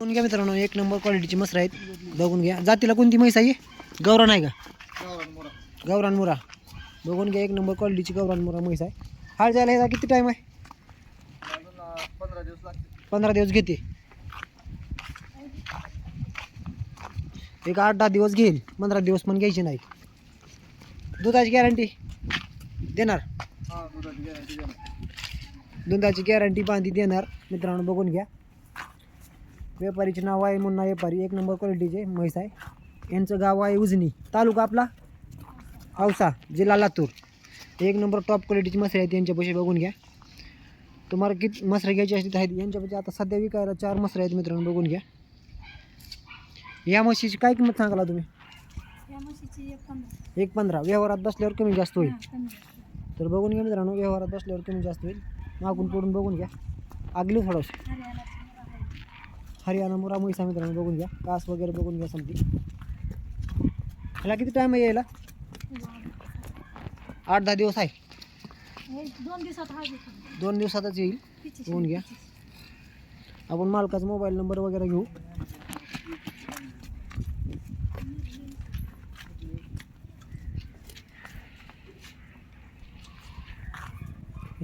बघून घ्या मित्रांनो एक नंबर क्वालिटीची मसर आहेत. बघून घ्या. जातीला कोणती म्हैस आहे? गौरान आहे का? गौरान मुरा. बघून घ्या एक नंबर क्वालिटीची गौरान मुरा म्हैस आहे. हाल जायला ह्याचा किती टाईम आहे? पंधरा दिवस घेते. एक आठ दहा दिवस घेईल. पंधरा दिवस पण घ्यायची नाही. दुधाची गॅरंटी देणार? हा दुधाची गॅरंटी देणार. दुधाची गॅरंटी बांधी देणार. मित्रांनो बघून घ्या. व्यापारीचे नाव आहे मुन्ना व्यापारी. एक नंबर क्वालिटीचे म्हैस आहे. यांचं गाव आहे उजनी. तालुका आपला औसा जिल्हा लातूर. एक नंबर टॉप क्वालिटीची मसरे आहेत. यांच्यापाशी बघून घ्या. तुम्हाला किती मसरे घ्यायची असतील आहेत. यांच्यापाशी आता सध्या विकायला चार मसरे आहेत मित्रांनो. बघून घ्या. या म्हशीची काय किंमत सांगाला तुम्ही? एक पंधरा. व्यवहारात बसल्यावर कमी जास्त होईल. तर बघून घ्या मित्रांनो. व्यवहारात बसल्यावर कमी जास्त होईल. मागून पडून बघून घ्या. आगली थोडंसं. हरियाणा मुरा म्हैसा मित्रांनो बघून घ्या कास वगैरे बघून घ्या समजी ह्याला किती टाईम आहे यायला आठ दहा दिवस आहे हे दोन दिवसात देतो दोन दिवसातच येईल? तिची बघून घ्या आपण मालकाचा मोबाईल नंबर वगैरे घेऊ.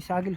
शागिल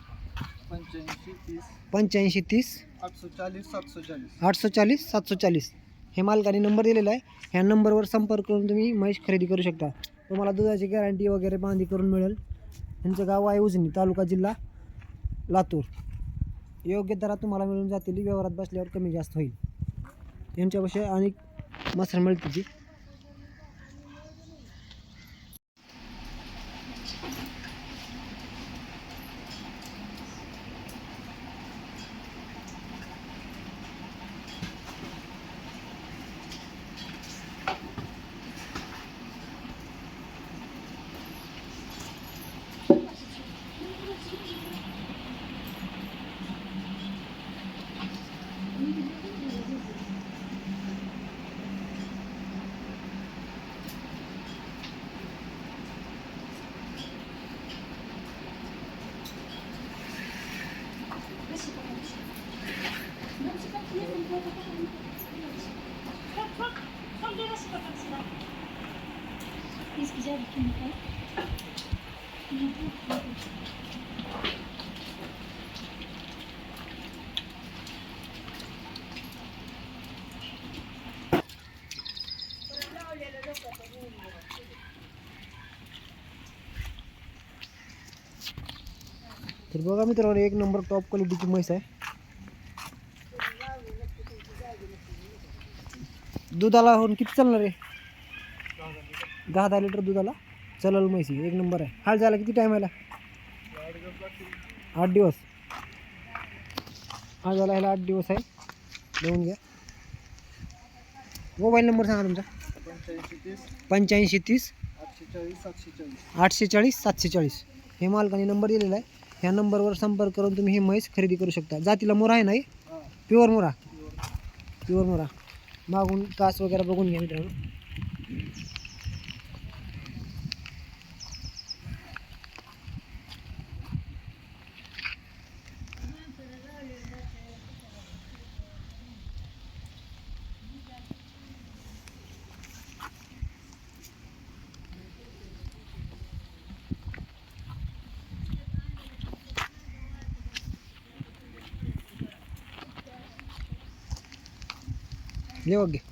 पंच्याऐंशी तीस. आठशे चाळीस सातशे चाळीस आठशे चाळीस सातशे चाळीस हे मालकाने नंबर दिलेला आहे. ह्या नंबरवर संपर्क करून तुम्ही म्हैस खरेदी करू शकता. तुम्हाला दुधाची गॅरंटी वगैरे बांधी करून मिळेल. यांचं गाव आहे उजनी तालुका जिल्हा लातूर. योग्य दरात तुम्हाला मिळून जातील. व्यवहारात बसल्यावर कमी जास्त होईल. यांच्यापाशी अनेक मसर मिळतील. ती इसकी ज़्यादा कीमत है तर बघा मित्रांनो एक नंबर टॉप क्वालिटीची म्हैस आहे. दुधाला होऊन किती चालणार आहे? दहा दहा लिटर दुधाला चलल म्हैसी एक नंबर आहे. हाल झाला किती टाईम आला? आठ दिवस. हा झाला ह्याला आठ दिवस आहे. देऊन घ्या. मोबाईल नंबर सांगा तुमचा. पंच्याऐंशी तीस. आठशे चाळीस सातशे चाळीस हे मालकाने नंबर दिलेला आहे. ह्या नंबरवर संपर्क करून तुम्ही ही म्हैस खरेदी करू शकता. जातीला मोरा आहे नाही प्युअर मोरा. प्युअर मोरा. मागून कास वगैरे बघून घ्या मित्रांनो. ले ओके eh.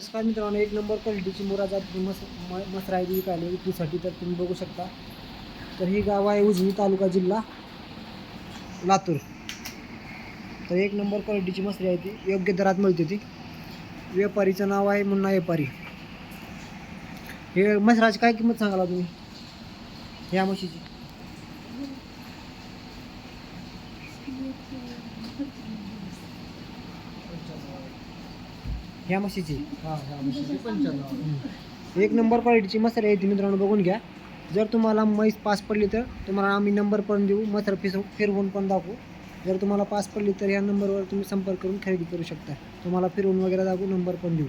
नमस्कार मित्रांनो एक नंबर क्वालिटीची मोरा जात मस म- मसरा आहे ती विकायला विक्रीसाठी तर तुम्ही बघू शकता. तर ही गाव आहे उजनी तालुका जिल्हा लातूर. तर एक नंबर क्वालिटीची मसरी आहे ती. योग्य दरात मिळते ती. व्यापारीचं नाव आहे मुन्ना व्यापारी हे मसराची काय किंमत सांगाला तुम्ही ह्या म्हशीची. ह्या म्हशीची. हा म्हशीची पंच्याण्णव एक नंबर क्वालिटीची मसर आहे ती मित्रांनो बघून घ्या. जर तुम्हाला म्हैस पास पडली तर तुम्हाला आम्ही नंबर पण देऊ मसर फिस फिरवून पण दाखवू. जर तुम्हाला पास पडली तर या नंबरवर तुम्ही संपर्क करून खरेदी करू शकता. तुम्हाला फिरवून वगैरे दाखवू नंबर पण देऊ.